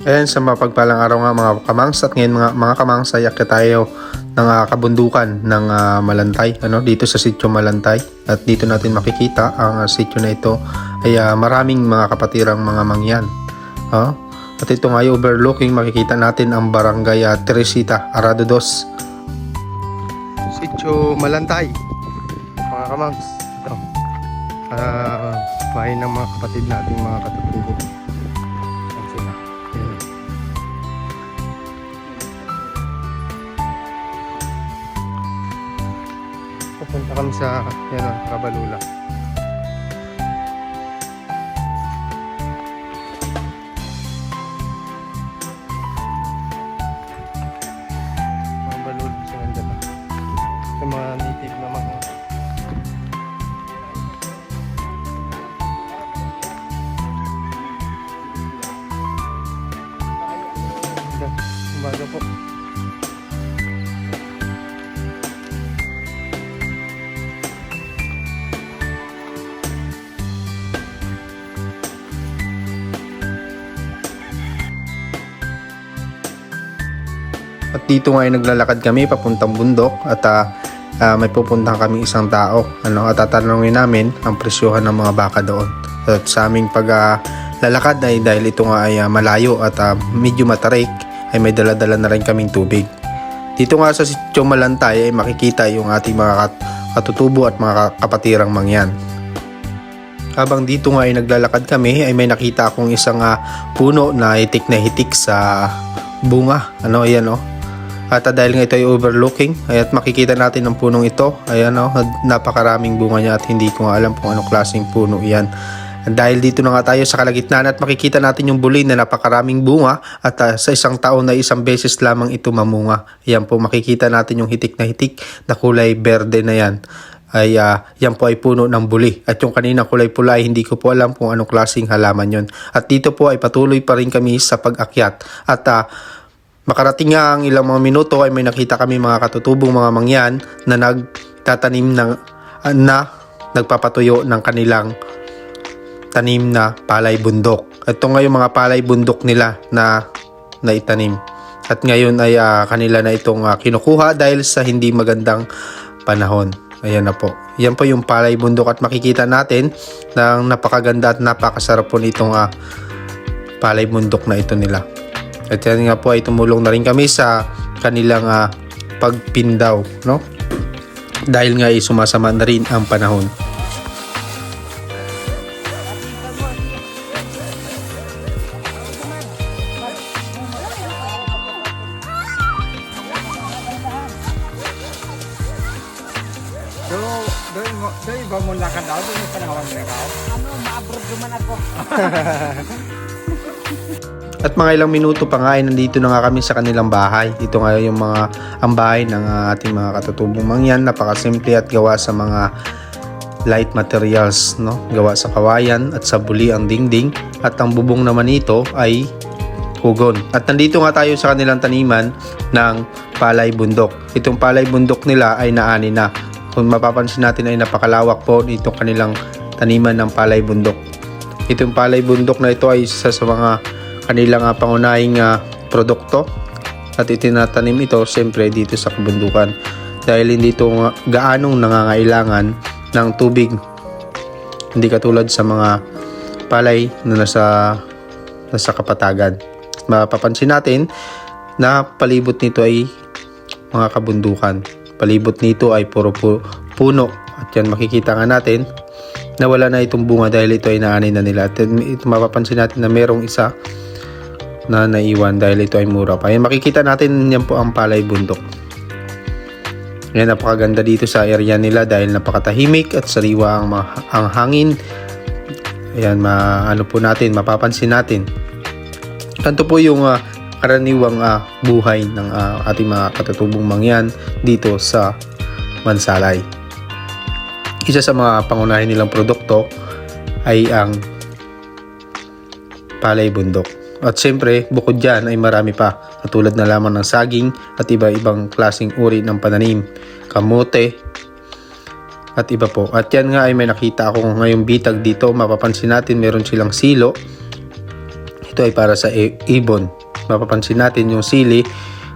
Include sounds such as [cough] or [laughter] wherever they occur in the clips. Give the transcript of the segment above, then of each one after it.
Ayan, sa mapagpalang araw nga mga kamangs at ngayon mga, mga kamangs ay akit tayo ng ah, kabundukan ng ah, Malantay ano, dito sa sityo Malantay. At dito natin makikita ang ah, sityo na ito ay ah, maraming mga kapatirang mga mangyan oh. at ito nga ay overlooking makikita natin ang barangay ah, Teresita Arado Dos. Sityo Malantay mga kamangs. Ito Ah, bahay ng mga kapatid nating mga katutubo kami sa yan, ah, Kabalula. Kabalula sa ganda pa. Sa mga native na mga po. At dito nga ay naglalakad kami papuntang bundok at ah, ah, may pupuntahan kami isang tao. Ano, at tatanungin namin ang presyohan ng mga baka doon. At sa aming paglalakad ay dahil ito nga ay ah, malayo at ah, medyo matarik ay may daladala na rin kaming tubig. Dito nga sa sityo Malantay ay makikita yung ating mga kat- katutubo at mga kapatirang mangyan. Habang dito nga ay naglalakad kami ay may nakita akong isang ah, puno na hitik na hitik sa bunga. Ano, ayan oh. At ah, dahil nga ito ay overlooking, ay at makikita natin ang punong ito. Ayan oh, napakaraming bunga niya at hindi ko alam kung anong klaseng puno yan. At dahil dito na nga tayo sa kalagitnaan at makikita natin yung bulin na napakaraming bunga at ah, sa isang taon na isang beses lamang ito mamunga. Ayan po makikita natin yung hitik na hitik na kulay berde na yan ay ah, yan po ay puno ng buli. At yung kanina kulay pula hindi ko po alam kung anong klaseng halaman yon. At dito po ay patuloy pa rin kami sa pag-akyat. At ah, makarating nga ang ilang mga minuto ay may nakita kami mga katutubong mga mangyan na nagtatanim ng ah, na nagpapatuyo ng kanilang tanim na palay bundok. Ito nga yung mga palay bundok nila na naitanim. At ngayon ay ah, kanila na itong ah, kinukuha dahil sa hindi magandang panahon. Ayan na po. Yan po yung palay bundok at makikita natin na napakaganda at napakasarap po nitong ah, palay bundok na ito nila. At yan nga po ay tumulong na rin kami sa kanilang ah, pagpindaw, no? Dahil nga ay sumasama na rin ang panahon. Do, do, do, iba mo lakad daw, do yung panahon na ka. ano, ma-abroad naman ako. [laughs] At mga ilang minuto pa nga ay nandito na nga kami sa kanilang bahay. Ito nga yung mga ang bahay ng ating mga katutubong mangyan. Napakasimple at gawa sa mga light materials, no? Gawa sa kawayan at sa buli ang dingding. At ang bubong naman nito ay hugon. At nandito nga tayo sa kanilang taniman ng palay bundok. Itong palay bundok nila ay naani na. Kung mapapansin natin ay napakalawak po itong kanilang taniman ng palay bundok. Itong palay bundok na ito ay isa sa mga kanilang ah, pangunahing ah, produkto at itinatanim ito siyempre dito sa kabundukan. Dahil hindi ito gaanong nangangailangan ng tubig. Hindi katulad sa mga palay na nasa nasa kapatagan. Mapapansin natin na palibot nito ay mga kabundukan. Palibot nito ay puro pu- puno. At yan makikita nga natin na wala na itong bunga dahil ito ay naanay na nila. At ito mapapansin natin na merong isa na naiwan dahil ito ay mura pa. Yan, makikita natin yan po ang palay bundok. Yan, napakaganda dito sa area nila dahil napakatahimik at sariwa ang, ang hangin. Ayan, ma, ano po natin, mapapansin natin. Kanto po yung ah, karaniwang ah, buhay ng ah, ating mga katutubong mangyan dito sa Mansalay isa sa mga pangunahin nilang produkto ay ang palay bundok. At siyempre, bukod dyan ay marami pa, katulad na lamang ng saging at iba-ibang klaseng uri ng pananim, kamote, at iba po. At yan nga ay may nakita ako ngayong bitag dito, mapapansin natin meron silang silo. Ito ay para sa i- ibon. Mapapansin natin yung sili,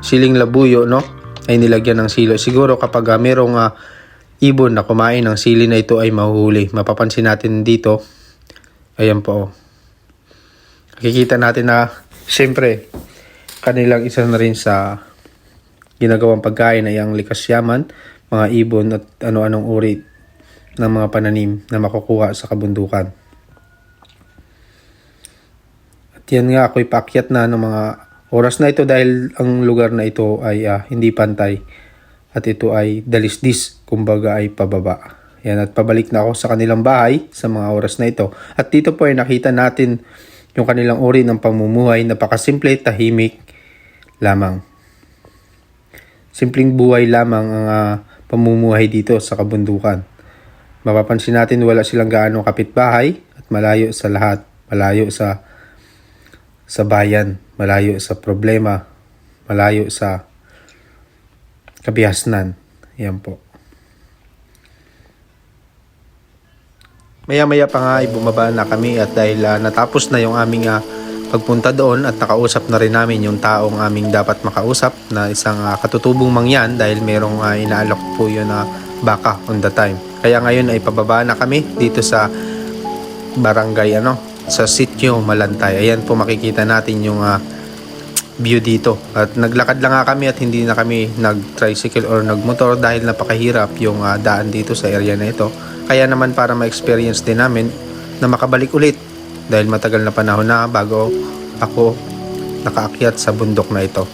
siling labuyo, no? Ay nilagyan ng silo. Siguro kapag ah, merong ah, ibon na kumain ng sili na ito ay mahuhuli. Mapapansin natin dito. Ayan po. Nakikita natin na, siyempre, kanilang isa na rin sa ginagawang pagkain ay ang likas yaman, mga ibon at ano-anong uri ng mga pananim na makukuha sa kabundukan. At yan nga ako'y paakyat na ng mga oras na ito dahil ang lugar na ito ay ah, hindi pantay at ito ay dalisdis, kumbaga ay pababa. Yan at pabalik na ako sa kanilang bahay sa mga oras na ito. At dito po ay nakita natin yung kanilang uri ng pamumuhay, napakasimple, tahimik lamang. Simpleng buhay lamang ang ah, pamumuhay dito sa kabundukan. Mapapansin natin wala silang gaano kapitbahay at malayo sa lahat, malayo sa sa bayan, malayo sa problema, malayo sa kabihasnan. Yan po. Maya-maya pa nga ay bumaba na kami at dahil ah, natapos na yung aming ah, pagpunta doon at nakausap na rin namin yung taong aming dapat makausap na isang ah, katutubong mangyan dahil merong ah, inaalok po yun na baka on the time. Kaya ngayon ay pababa na kami dito sa barangay ano sa sitio Malantay. Ayan po makikita natin yung ah, view dito. At naglakad lang nga kami at hindi na kami nag-tricycle or nagmotor dahil napakahirap yung ah, daan dito sa area na ito. Kaya naman para ma-experience din namin na makabalik ulit dahil matagal na panahon na bago ako nakaakyat sa bundok na ito.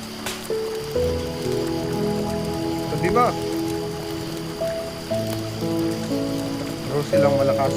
So, di ba? Pero silang malakas.